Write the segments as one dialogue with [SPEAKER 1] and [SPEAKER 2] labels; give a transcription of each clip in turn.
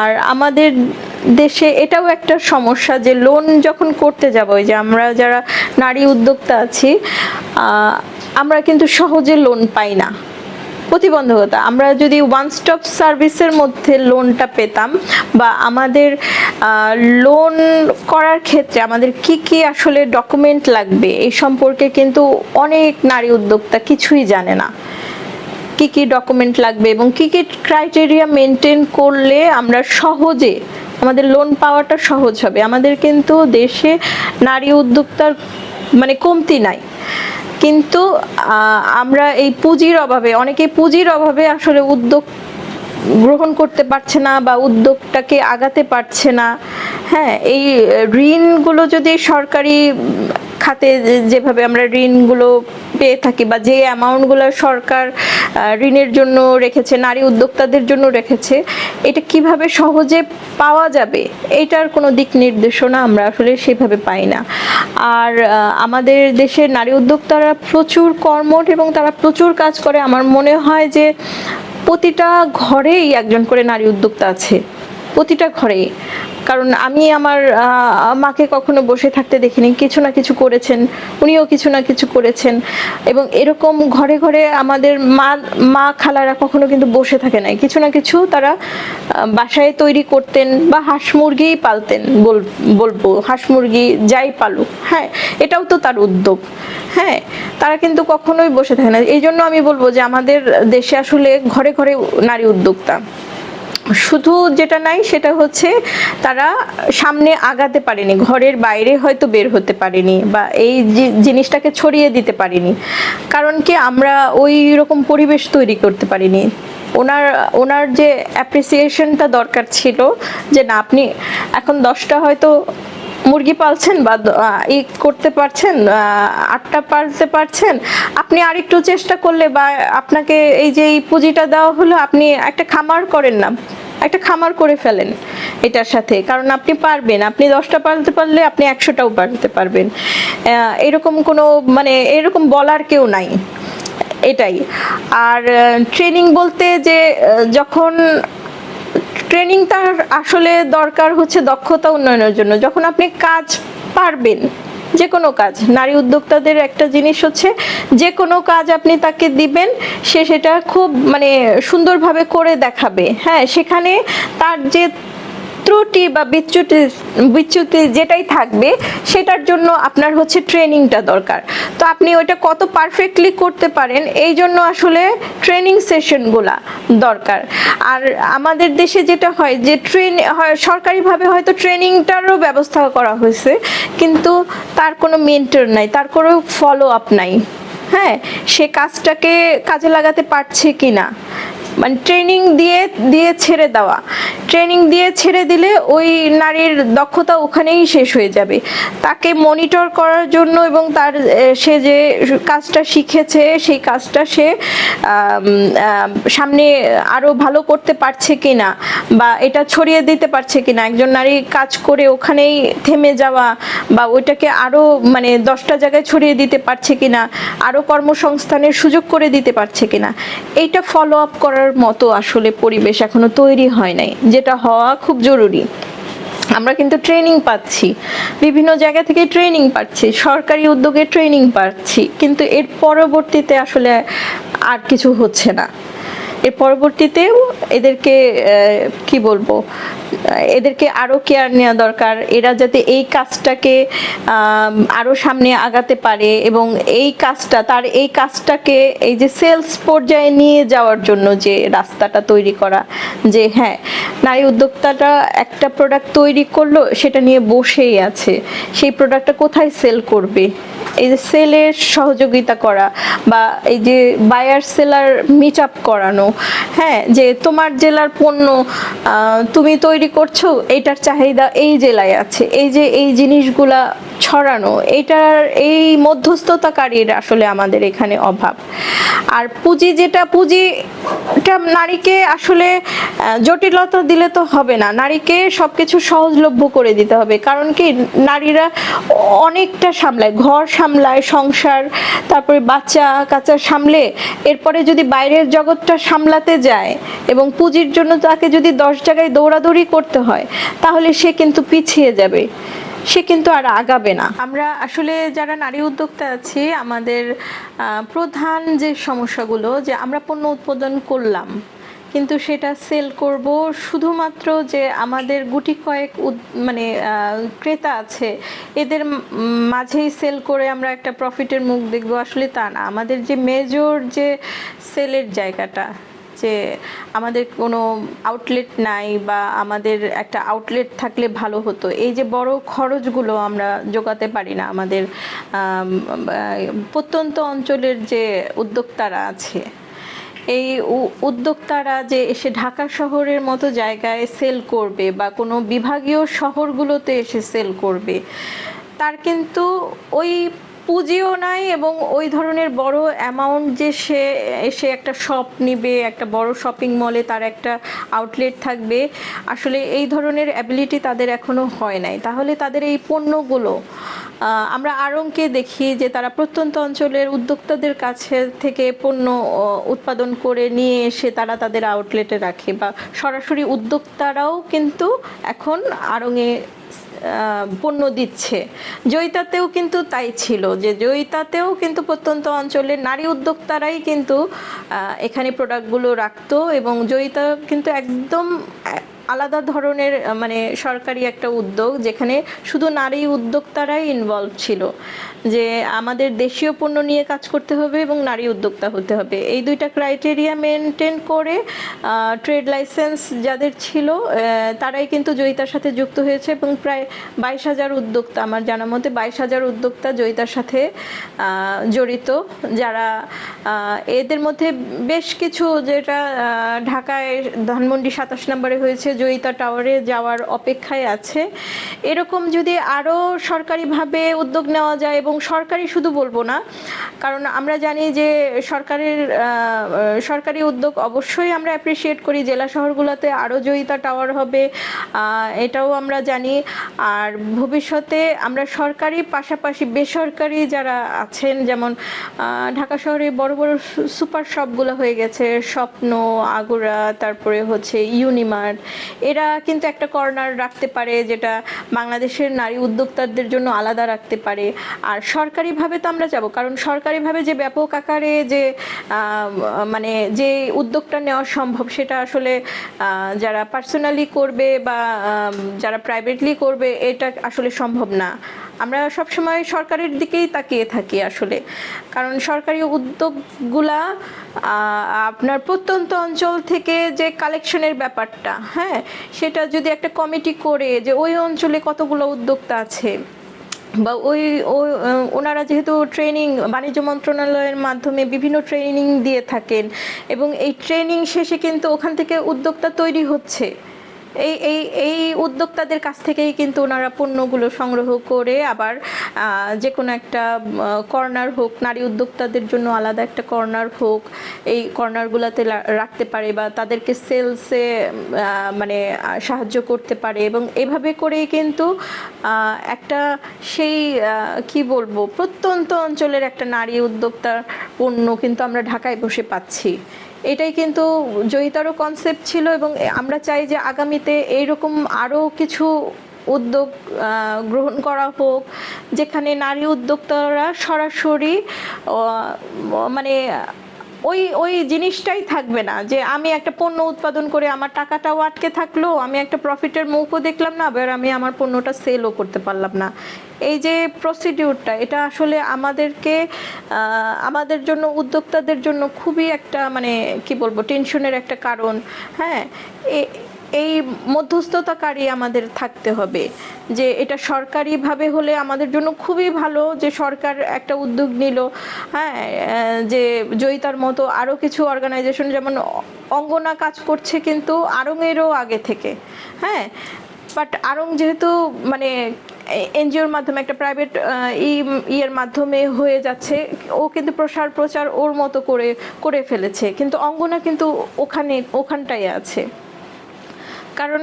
[SPEAKER 1] আর আমাদের দেশে এটাও একটা সমস্যা যে লোন যখন করতে যাব যে আমরা যারা নারী উদ্যোক্তা আছি আমরা কিন্তু সহজে লোন পাই না। প্রতিবন্ধকতা, আমরা যদি ওয়ান স্টপ সার্ভিসের মধ্যে লোনটা পেতাম বা আমাদের লোন করার ক্ষেত্রে আমাদের কি কি আসলে ডকুমেন্ট লাগবে, এই সম্পর্কে কিন্তু অনেক নারী উদ্যোক্তা কিছুই জানে না। কি কি ডকুমেন্ট লাগবে এবং কি কি ক্রাইটেরিয়া মেনটেন করলে আমরা সহজে আমাদের লোন পাওয়াটা সহজ হবে? আমাদের কিন্তু দেশে নারী উদ্যোক্তার মানে কমতি নাই। কিন্তু আমরা এই পুঁজির অভাবে, অনেকে পুঁজির অভাবে আসলে উদ্যোগ গ্রহণ করতে পারছে না বা উদ্যোগটাকে আগাতে পারছে না। হ্যাঁ এই ঋণগুলো যদি সরকারি খাতে যেভাবে আমরা ঋণগুলো পেয়ে থাকি বা যে অ্যামাউন্টগুলো সরকার ঋণের জন্য রেখেছে, নারী উদ্যোক্তাদের জন্য রেখেছে, এটা কীভাবে সহজে পাওয়া যাবে? এটার কোনো দিক নির্দেশনা আমরা আসলে সেভাবে পাই না। আর আমাদের দেশের নারী উদ্যোক্তারা প্রচুর কর্মঠ এবং তারা প্রচুর কাজ করে। আমার মনে হয় যে প্রতিটা ঘরেই একজন করে নারী উদ্যোক্তা আছে। প্রতিটা ঘরেই। কারণ আমি আমার মাকে কখনো বসে থাকতে দেখিনি। কিছু না কিছু করেছেন, উনিও কিছু না কিছু করেছেন। এবং এরকম ঘরে ঘরে আমাদের মা মা খালারা কখনো কিন্তু বসে থাকে নাই। কিছু না কিছু তারা বাসায় তৈরি করতেন বা হাঁস মুরগিই পালতেন বল- বলব, হাঁস মুরগি যাই পালুক হ্যাঁ এটাও তো তার উদ্যোগ। হ্যাঁ তারা কিন্তু কখনোই বসে থাকে না। এই জন্য আমি বলব যে আমাদের দেশে আসলে ঘরে ঘরে নারী উদ্যোক্তা। শুধু যেটা নাই, সেটা হচ্ছে তারা সামনে আগাতে পারেনি, ঘরের বাইরে হয়তো বের হতে পারেনি বা এই জিনিসটাকে ছড়িয়ে দিতে পারেনি। কারণ কি আমরা ওই রকম পরিবেশ তৈরি করতে পারিনি। ওনার ওনার যে অ্যাপ্রিসিয়েশনটা দরকার ছিল যে না, আপনি এখন দশটা হয়তো মুরগি পালছেন বা ই করতে পারছেন আটটা পালতে পারছেন, আপনি আরেকটু চেষ্টা করলে বা আপনাকে এই যে এই পুঁজিটা দেওয়া হলো, আপনি একটা খামার করেন না, একটা খামার করে ফেলেন এটার সাথে। কারণ আপনি পারবেন, আপনি দশটা পালতে পারলে আপনি একশোটাও পালতে পারবেন। এরকম কোনো মানে এরকম বলার কেউ নাই, এটাই। আর ট্রেনিং বলতে যে যখন ট্রেনিং তার আসলে দরকার হচ্ছে দক্ষতা উন্নয়নের জন্য। যখন আপনি কাজ পারবেন যে কোনো কাজ, নারী উদ্যোক্তাদের একটা জিনিস হচ্ছে যে কোনো কাজ আপনি তাকে দিবেন, সে সেটা খুব মানে সুন্দরভাবে করে দেখাবে। হ্যাঁ সেখানে তার যে ত্রুটি বা বিচ্যুতি বিচ্যুতি যেটাই থাকবে, সেটার জন্য আপনার হচ্ছে ট্রেনিংটা দরকার। তো আপনি ওইটা কত পারফেক্টলি করতে পারেন, এই জন্য আসলে ট্রেনিং সেশনগুলা দরকার। আর আমাদের দেশে যেটা হয় যে ট্রেন সরকারিভাবে হয়তো ট্রেনিংটারও ব্যবস্থা করা হয়েছে, কিন্তু তার কোনো মেন্টর নাই, তার কোনো ফলো আপ নাই। হ্যাঁ সে কাজটাকে কাজে লাগাতে পারছে কি না মানে ট্রেনিং দিয়ে দিয়ে ছেড়ে দেওয়া। ট্রেনিং দিয়ে ছেড়ে দিলে ওই নারীর দক্ষতা ওখানেই শেষ হয়ে যাবে। তাকে মনিটর করার জন্য এবং তার সে যে কাজটা শিখেছে, সেই কাজটা সে সামনে আরও ভালো করতে পারছে কি না বা এটা ছড়িয়ে দিতে পারছে কি না একজন নারী কাজ করে ওখানেই থেমে যাওয়া বা ওইটাকে আরও মানে দশটা জায়গায় ছড়িয়ে দিতে পারছে কিনা আরও কর্মসংস্থানের সুযোগ করে দিতে পারছে কিনা, এইটা ফলো আপ করার মতো আসলে পরিবেশ এখনও তৈরি হয় নাই, যেটা হওয়া খুব জরুরি। আমরা কিন্তু ট্রেনিং পাচ্ছি, বিভিন্ন জায়গা থেকে ট্রেনিং পাচ্ছি, সরকারি উদ্যোগে ট্রেনিং পাচ্ছি, কিন্তু এর পরবর্তীতে আসলে আর কিছু হচ্ছে না। এর পরবর্তীতেও এদেরকে কি বলব এদেরকে আরও কেয়ার নেওয়া দরকার। এরা যাতে এই কাজটাকে আম, আরও সামনে আগাতে পারে এবং এই কাজটা তার এই কাজটাকে এই যে সেলস পর্যায়ে নিয়ে যাওয়ার জন্য যে রাস্তাটা তৈরি করা যে হ্যাঁ নারী উদ্যোক্তাটা একটা প্রোডাক্ট তৈরি করল সেটা নিয়ে বসেই আছে। সেই প্রোডাক্টটা কোথায় সেল করবে? এই যে সেলের সহযোগিতা করা বা এই যে বায়ার সেলার মিট আপ করানো হ্যাঁ যে তোমার জেলার পণ্য তুমি তৈরি করছ, এটার চাহিদা এই জেলায় আছে। এই যে এই জিনিসগুলা ছড়ানো, এটার এই মধ্যস্থতাকারীর আসলে আমাদের এখানে অভাব। আর পুঁজি যেটা, পুঁজিটা নারীকে আসলে জটিলতা দিলে তো হবে না। নারীকে সবকিছু সহজলভ্য করে দিতে হবে। কারণ কি, নারীরা অনেকটা সামলায়। ঘর সামলায়, সংসার, তারপরে বাচ্চা কাচ্চা সামলে, এরপরে যদি বাইরের জগৎটা সামলাতে যায় এবং পুঁজির জন্য তাকে যদি দশ জায়গায় দৌড়াদৌড়ি করতে হয়, তাহলে সে কিন্তু পিছিয়ে যাবে। সে কিন্তু আর আগাবে না। আমরা আসলে যারা নারী উদ্যোক্তা আছি, আমাদের প্রধান যে সমস্যাগুলো, যে আমরা পণ্য উৎপাদন করলাম, কিন্তু সেটা সেল করব শুধুমাত্র যে আমাদের গুটি কয়েক মানে ক্রেতা আছে, এদের মাঝেই সেল করে আমরা একটা প্রফিটের মুখ দেখব। আসলে তা না। আমাদের যে মেজর যে সেলের জায়গাটা যে আমাদের কোনো আউটলেট নাই বা আমাদের একটা আউটলেট থাকলে ভালো হতো। এই যে বড় খরচগুলো আমরা যোগাতে পারি না আমাদের প্রত্যন্ত অঞ্চলের যে উদ্যোক্তারা আছে, এই উদ্যোক্তারা যে এসে ঢাকা শহরের মতো জায়গায় সেল করবে বা কোনো বিভাগীয় শহরগুলোতে এসে সেল করবে, তার কিন্তু ওই পুঁজিও নাই এবং ওই ধরনের বড় অ্যামাউন্ট যে সে এসে একটা শপ নিবে একটা বড় শপিং মলে তার একটা আউটলেট থাকবে আসলে এই ধরনের অ্যাবিলিটি তাদের এখনও হয় নাই। তাহলে তাদের এই পণ্যগুলো আমরা আড়ংকে দেখি যে তারা প্রত্যন্ত অঞ্চলের উদ্যোক্তাদের কাছে থেকে পণ্য উৎপাদন করে নিয়ে এসে তারা তাদের আউটলেটে রাখে বা সরাসরি উদ্যোক্তারাও কিন্তু এখন আহ, পণ্য দিচ্ছে। জয়িতাতেও কিন্তু তাই ছিল যে জয়িতাতেও কিন্তু প্রত্যন্ত অঞ্চলের নারী উদ্যোক্তারাই কিন্তু এখানে প্রোডাক্টগুলো রাখতো এবং জয়িতা কিন্তু একদম আলাদা ধরনের মানে সরকারি একটা উদ্যোগ যেখানে শুধু নারী উদ্যোক্তারাই ইনভলভ ছিল। যে আমাদের দেশীয় পণ্য নিয়ে কাজ করতে হবে এবং নারী উদ্যোক্তা হতে হবে। এই দুইটা ক্রাইটেরিয়া মেনটেন করে ট্রেড লাইসেন্স যাদের ছিল তারাই কিন্তু জয়িতার সাথে যুক্ত হয়েছে এবং প্রায় বাইশ হাজার উদ্যোক্তা, আমার জানা মতে বাইশ হাজার উদ্যোক্তা জয়িতার সাথে জড়িত। যারা এদের মধ্যে বেশ কিছু যেটা ঢাকায় ধানমন্ডি সাতাশ নম্বরে হয়েছে জয়িতা টাওয়ারে যাওয়ার অপেক্ষায় আছে। এরকম যদি আরও সরকারিভাবে উদ্যোগ নেওয়া যায় এবং সরকারি শুধু বলব না, কারণ আমরা জানি যে সরকারের সরকারি উদ্যোগ অবশ্যই আমরা অ্যাপ্রিসিয়েট করি। জেলা শহরগুলোতে আরও জয়িতা টাওয়ার হবে এটাও আমরা জানি। আর ভবিষ্যতে আমরা সরকারি পাশাপাশি বেসরকারি যারা আছেন, যেমন ঢাকা শহরে বড় বড় সুপার শপগুলো হয়ে গেছে, স্বপ্ন, আগোরা, তারপরে হচ্ছে ইউনিমার্ট এরা কিন্তু একটা কর্নার রাখতে পারে, যেটা বাংলাদেশের নারী উদ্যোক্তাদের জন্য আলাদা রাখতে পারে। আর সরকারিভাবে তো আমরা যাব, কারণ সরকারিভাবে যে ব্যাপক আকারে যে মানে যে উদ্যোগটা নেওয়া সম্ভব, সেটা আসলে যারা পার্সোনালি করবে বা যারা প্রাইভেটলি করবে, এটা আসলে সম্ভব না। আমরা সবসময় সরকারের দিকেই তাকিয়ে থাকি আসলে। কারণ সরকারি উদ্যোগগুলা আপনার প্রত্যন্ত অঞ্চল থেকে যে কালেকশনের ব্যাপারটা হ্যাঁ সেটা যদি একটা কমিটি করে যে ওই অঞ্চলে কতগুলো উদ্যোক্তা আছে, বা ওই ওনারা যেহেতু ট্রেনিং বাণিজ্য মন্ত্রণালয়ের মাধ্যমে বিভিন্ন ট্রেনিং দিয়ে থাকেন, এবং এই ট্রেনিং শেষে কিন্তু ওখান থেকে উদ্যোক্তা তৈরি হচ্ছে। এই এই এই উদ্যোক্তাদের কাছ থেকেই কিন্তু ওনারা পণ্যগুলো সংগ্রহ করে আবার যে কোনো একটা কর্নার হোক, নারী উদ্যোক্তাদের জন্য আলাদা একটা কর্নার হোক, এই কর্নারগুলোতে রাখতে পারে বা তাদেরকে সেলসে মানে সাহায্য করতে পারে এবং এভাবে করেই কিন্তু একটা সেই কি বলব, প্রত্যন্ত অঞ্চলের একটা নারী উদ্যোক্তার পণ্য কিন্তু আমরা ঢাকায় বসে পাচ্ছি। এটাই কিন্তু জয়িতারও কনসেপ্ট ছিল এবং আমরা চাই যে আগামীতে এইরকম আরও কিছু উদ্যোগ গ্রহণ করা হোক, যেখানে নারী উদ্যোক্তারা সরাসরি মানে ওই ওই জিনিসটাই থাকবে না যে আমি একটা পণ্য উৎপাদন করে আমার টাকাটাও আটকে থাকল, আমি একটা প্রফিটের মুখও দেখলাম না, আবার আমি আমার পণ্যটা সেলও করতে পারলাম না। এই যে প্রসিডিউরটা এটা আসলে আমাদেরকে আমাদের জন্য, উদ্যোক্তাদের জন্য খুবই একটা মানে কি বলব টেনশনের একটা কারণ। হ্যাঁ এই মধ্যস্থতাকারী আমাদের থাকতে হবে। যে এটা সরকারিভাবে হলে আমাদের জন্য খুবই ভালো যে সরকার একটা উদ্যোগ নিল। হ্যাঁ যে জয়িতার মতো আরও কিছু অর্গানাইজেশন যেমন অঙ্গনা কাজ করছে কিন্তু আরঙেরও আগে থেকে। হ্যাঁ বাট আরং যেহেতু মানে এনজিওর মাধ্যমে, একটা প্রাইভেট ইয়ের মাধ্যমে হয়ে যাচ্ছে। ও কিন্তু প্রসার, প্রচার ওর মতো করে করে ফেলেছে। কিন্তু অঙ্গনা কিন্তু ওখানে ওখানটাই আছে। কারণ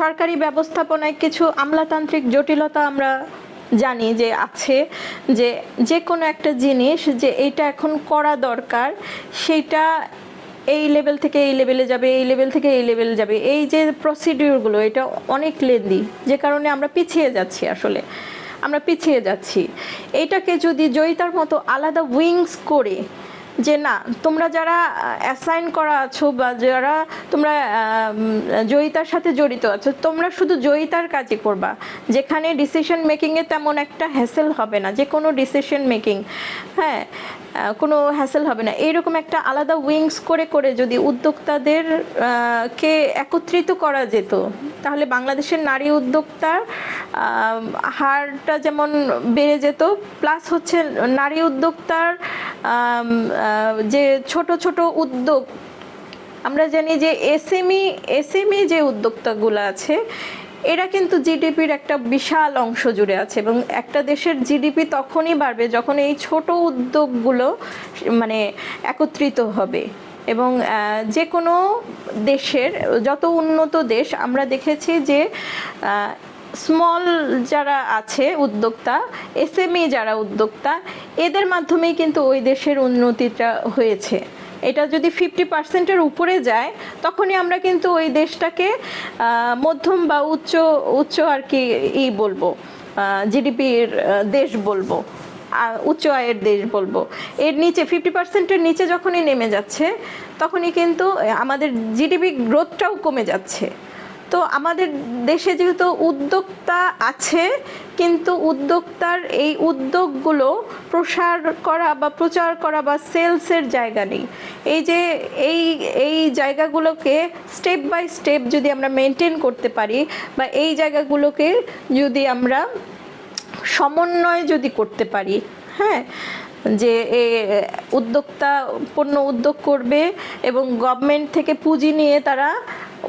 [SPEAKER 1] সরকারি ব্যবস্থাপনায় কিছু আমলাতান্ত্রিক জটিলতা আমরা জানি যে আছে, যে যে কোনো একটা জিনিস যে এটা এখন করা দরকার সেটা এই লেভেল থেকে এই লেভেলে যাবে, এই লেভেল থেকে এই লেভেল যাবে। এই যে প্রসিডিউরগুলো এটা অনেক লেন্দি যে কারণে আমরা পিছিয়ে যাচ্ছি আসলে। আমরা পিছিয়ে যাচ্ছি। এটাকে যদি জয়িতার মতো আলাদা উইংস করে যে না, তোমরা যারা অ্যাসাইন করা আছো বা যারা তোমরা জয়িতার সাথে জড়িত আছো, তোমরা শুধু জয়িতার কাজই করবা। যেখানে ডিসিশন মেকিংয়ে তেমন একটা হ্যাসেল হবে না, যে কোনো ডিসিশন মেকিং হ্যাঁ কোনো হ্যাসেল হবে না। এইরকম একটা আলাদা উইংস করে করে যদি উদ্যোক্তাদের কে একত্রিত করা যেত, তাহলে বাংলাদেশের নারী উদ্যোক্তার হারটা যেমন বেড়ে যেত প্লাস হচ্ছে নারী উদ্যোক্তার যে ছোট ছোট উদ্যোগ, আমরা জানি যে এসএমই এসএমই যে উদ্যোক্তাগুলো আছে, এরা কিন্তু জিডিপির একটা বিশাল অংশ জুড়ে আছে এবং একটা দেশের জিডিপি তখনই বাড়বে যখন এই ছোট উদ্যোগগুলো মানে একত্রিত হবে। এবং যে কোনো দেশের, যত উন্নত দেশ, আমরা দেখেছি যে স্মল যারা আছে উদ্যোক্তা এসএমই যারা উদ্যোক্তা, এদের মাধ্যমেই কিন্তু ওই দেশের উন্নতিটা হয়েছে। এটা যদি ফিফটি পার্সেন্টের উপরে যায়, তখনই আমরা কিন্তু ওই দেশটাকে মধ্যম বা উচ্চ উচ্চ আর কি ই বলব জিডিপির দেশ বলব উচ্চ আয়ের দেশ বলব। এর নিচে ফিফটি পার্সেন্টের নিচে যখনই নেমে যাচ্ছে, তখনই কিন্তু আমাদের জিডিপি গ্রোথটাও কমে যাচ্ছে। তো আমাদের দেশে যেহেতু উদ্যোক্তা আছে, কিন্তু উদ্যোক্তার এই উদ্যোগগুলো প্রসার করা বা প্রচার করা বা সেলসের জায়গা নেই। এই যে এই এই জায়গাগুলোকে স্টেপ বাই স্টেপ যদি আমরা মেনটেন করতে পারি বা এই জায়গাগুলোকে যদি আমরা সমন্বয় যদি করতে পারি হ্যাঁ যে উদ্যোক্তা পণ্য উদ্যোগ করবে এবং গভর্নমেন্ট থেকে পুঁজি নিয়ে তারা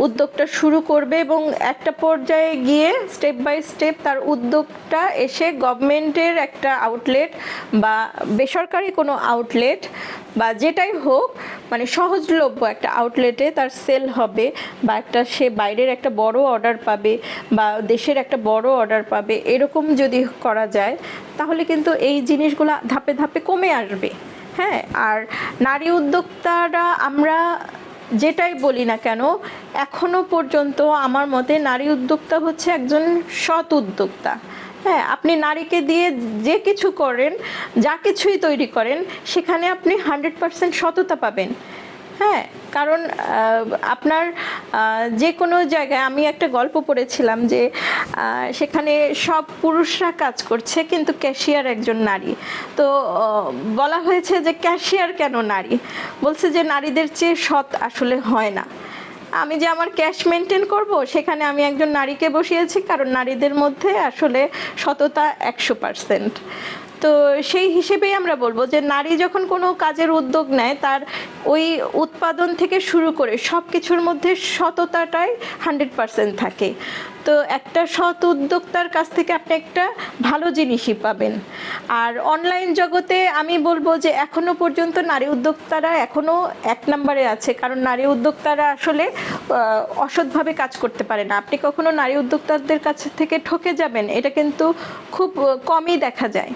[SPEAKER 1] উদ্যোগটা শুরু করবে এবং একটা পর্যায়ে গিয়ে স্টেপ বাই স্টেপ তার উদ্যোগটা এসে গভর্নমেন্টের একটা আউটলেট বা বেসরকারি কোনো আউটলেট বা যেটাই হোক মানে সহজলভ্য একটা আউটলেটে তার সেল হবে বা একটা সে বাইরের একটা বড় অর্ডার পাবে বা দেশের একটা বড় অর্ডার পাবে, এরকম যদি করা যায়, তাহলে কিন্তু এই জিনিসগুলো ধাপে ধাপে কমে আসবে। হ্যাঁ আর নারী উদ্যোক্তারা আমরা যেটাই বলি না কেন, এখনও পর্যন্ত আমার মতে নারী উদ্যোক্তা হচ্ছে একজন সৎ উদ্যোক্তা। হ্যাঁ আপনি নারীকে দিয়ে যে কিছু করেন, যা কিছুই তৈরি করেন, সেখানে আপনি হান্ড্রেড পারসেন্ট সততা পাবেন। হ্যাঁ কারণ আপনার যে কোনো জায়গায় আমি একটা গল্প পড়েছিলাম যে সেখানে সব পুরুষরা কাজ করছে কিন্তু ক্যাশিয়ার একজন নারী। তো বলা হয়েছে যে ক্যাশিয়ার কেন নারী? বলছে যে নারীদের চেয়ে সৎ আসলে হয় না। আমি যে আমার ক্যাশ মেনটেন করব, সেখানে আমি একজন নারীকে বসিয়েছি, কারণ নারীদের মধ্যে আসলে সততা একশো পার্সেন্ট। তো সেই হিসেবেই আমরা বলব যে নারী যখন কোনো কাজের উদ্যোগ নেয়, তার ওই উৎপাদন থেকে শুরু করে সব কিছুর মধ্যে সততাটাই হান্ড্রেড পার্সেন্ট থাকে। তো একটা সৎ উদ্যোক্তার কাছ থেকে আপনি একটা ভালো জিনিসই পাবেন। আর অনলাইন জগতে আমি বলব যে এখনও পর্যন্ত নারী উদ্যোক্তারা এখনও এক নম্বরে আছে, কারণ নারী উদ্যোক্তারা আসলে অসৎভাবে কাজ করতে পারে না। আপনি কখনো নারী উদ্যোক্তাদের কাছ থেকে ঠকে যাবেন? এটা কিন্তু খুব কমই দেখা যায়।